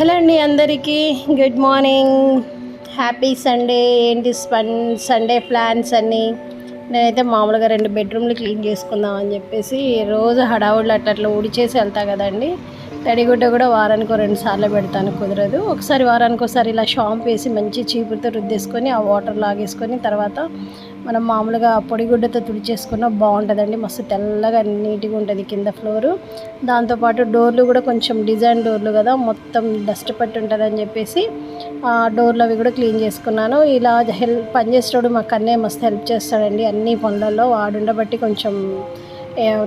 Hello అండి అందరికీ. Good morning happy Sunday ఏంటి స్పన్ సండే ప్లాన్స్ అన్నీ? నేనైతే మామూలుగా రెండు బెడ్రూమ్లు క్లీన్ చేసుకుందాం అని చెప్పేసి రోజు హడావుడిలో అట్లా అట్లా ఊడిచేసి వెళ్తా కదండి. తడిగుడ్డ కూడా వారానికి రెండు సార్లు పెడతాను కుదరదు. ఒకసారి వారానికి ఒకసారి ఇలా షాంప్ వేసి మంచి చీపుతో రుద్దేసుకొని ఆ వాటర్ లాగేసుకొని తర్వాత మనం మామూలుగా పొడిగుడ్డతో తుడిచేసుకున్నా బాగుంటుందండి. మస్తు తెల్లగా నీట్గా ఉంటుంది కింద ఫ్లోరు. దాంతోపాటు డోర్లు కూడా కొంచెం డిజైన్ డోర్లు కదా మొత్తం డస్ట్ పట్టి ఉంటుందని చెప్పేసి ఆ డోర్లు అవి కూడా క్లీన్ చేసుకున్నాను. ఇలా హెల్ప్ పనిచేసేటోడు మా అన్నే మస్తు హెల్ప్ చేస్తాడండి అన్ని పనులలో. వాడుండబట్టి కొంచెం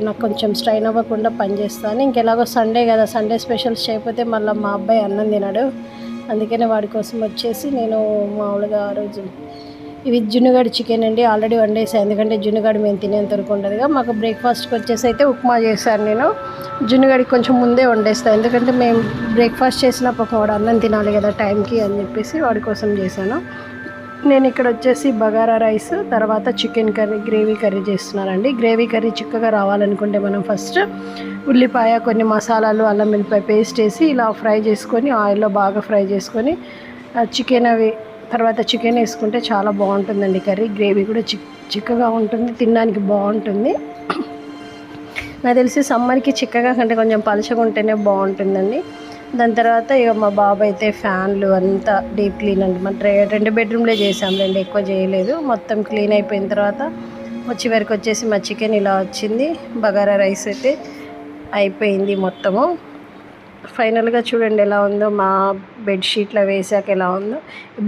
నాకు కొంచెం స్ట్రైన్ అవ్వకుండా పనిచేస్తాను. ఇంకెలాగో సండే కదా సండే స్పెషల్స్ చేయకపోతే మళ్ళీ మా అబ్బాయి అన్నం తినడు. అందుకనే వాడి కోసం వచ్చేసి నేను మామూలుగా ఆ రోజు ఇవి జున్నుగడ్డ చికెన్ అండి. ఆల్రెడీ వండేసాను ఎందుకంటే జున్నుగడ్డ మేము తినేంత వరకు ఉండదుగా. మాకు బ్రేక్ఫాస్ట్కి వచ్చేసి అయితే ఉప్మా చేశాను నేను. జున్నుగడ్డకి కొంచెం ముందే వండేస్తాను. ఎందుకంటే మేము బ్రేక్ఫాస్ట్ చేసినప్పుడు వాడు అన్నం తినాలి కదా టైంకి అని చెప్పేసి వాడి కోసం చేశాను. నేను ఇక్కడ వచ్చేసి బగారా రైస్ తర్వాత చికెన్ కర్రీ గ్రేవీ కర్రీ చేస్తున్నానండి. గ్రేవీ కర్రీ చిక్కగా రావాలనుకుంటే మనం ఫస్ట్ ఉల్లిపాయ కొన్ని మసాలాలు అల్లం వెల్లిపాయ పేస్ట్ వేసి ఇలా ఫ్రై చేసుకొని ఆయిల్లో బాగా ఫ్రై చేసుకొని చికెన్ అవి తర్వాత చికెన్ వేసుకుంటే చాలా బాగుంటుందండి కర్రీ. గ్రేవీ కూడా చిక్ చిక్కగా ఉంటుంది తినడానికి బాగుంటుంది. నాకు తెలిసి సమ్మర్కి చిక్కగా కంటే కొంచెం పలుచగా ఉంటేనే బాగుంటుందండి. దాని తర్వాత ఇక మా బాబు అయితే ఫ్యాన్లు అంతా డీప్ క్లీన్ అంటే మన రెండు బెడ్రూమ్లే చేసాం రెండు ఎక్కువ చేయలేదు. మొత్తం క్లీన్ అయిపోయిన తర్వాత వచ్చి వరకు వచ్చేసి మా చికెన్ ఇలా వచ్చింది. బగారా రైస్ అయితే అయిపోయింది మొత్తము. ఫైనల్గా చూడండి ఎలా ఉందో మా బెడ్షీట్లో వేసాక ఎలా ఉందో.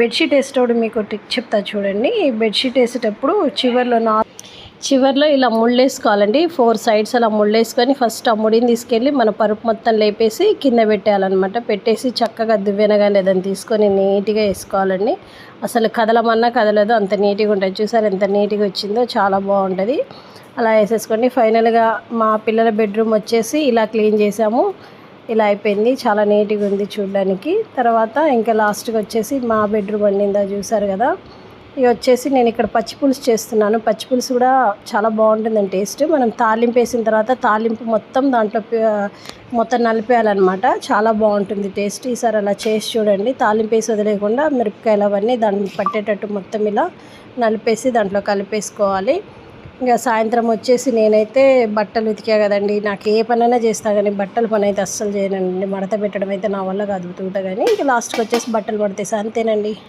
బెడ్షీట్ వేసేటప్పుడు మీకు టిక్ చెప్తా చూడండి. ఈ బెడ్షీట్ వేసేటప్పుడు చివర్లో నా చివర్లో ఇలా ముళ్ళేసుకోవాలండి. ఫోర్ సైడ్స్ అలా ముళ్ళేసుకొని ఫస్ట్ ఆ ముడిని తీసుకెళ్ళి మన పరుపు మొత్తం లేపేసి కింద పెట్టేయాలన్నమాట. పెట్టేసి చక్కగా దువ్వెనగా లేదని తీసుకొని నీట్గా వేసుకోవాలండి. అసలు కదలమన్నా కదలదు. అంత నీట్గా ఉంటుంది. చూసారు ఎంత నీట్గా వచ్చిందో? చాలా బాగుంటుంది. అలా వేసేసుకోండి. ఫైనల్గా మా పిల్లల బెడ్రూమ్ వచ్చేసి ఇలా క్లీన్ చేసాము. ఇలా అయిపోయింది. చాలా నీట్గా ఉంది చూడడానికి. తర్వాత ఇంకా లాస్ట్కి వచ్చేసి మా బెడ్రూమ్ వండిందా చూసారు కదా? ఇవి వచ్చేసి నేను ఇక్కడ పచ్చి పులుసు చేస్తున్నాను. పచ్చి పులుసు కూడా చాలా బాగుంటుందండి టేస్ట్. మనం తాలింపు వేసిన తర్వాత తాలింపు మొత్తం దాంట్లో మొత్తం నలిపేయాలన్నమాట. చాలా బాగుంటుంది టేస్ట్. ఈసారి అలా చేసి చూడండి. తాలింపు వేసి వదిలేయకుండా మిరపకాయలు అవన్నీ దాన్ని పట్టేటట్టు మొత్తం ఇలా నలిపేసి దాంట్లో కలిపేసుకోవాలి. ఇంకా సాయంత్రం వచ్చేసి నేనైతే బట్టలు ఉతికా కదండి. నాకు ఏ పనైనా చేస్తా కానీ బట్టల పని అయితే అస్సలు చేయనండి. మడత పెట్టడం అయితే నా వల్ల కాదు ఉతుకుతా కానీ. ఇంకా లాస్ట్కి వచ్చేసి బట్టలు పడతాయి. అంతేనండి.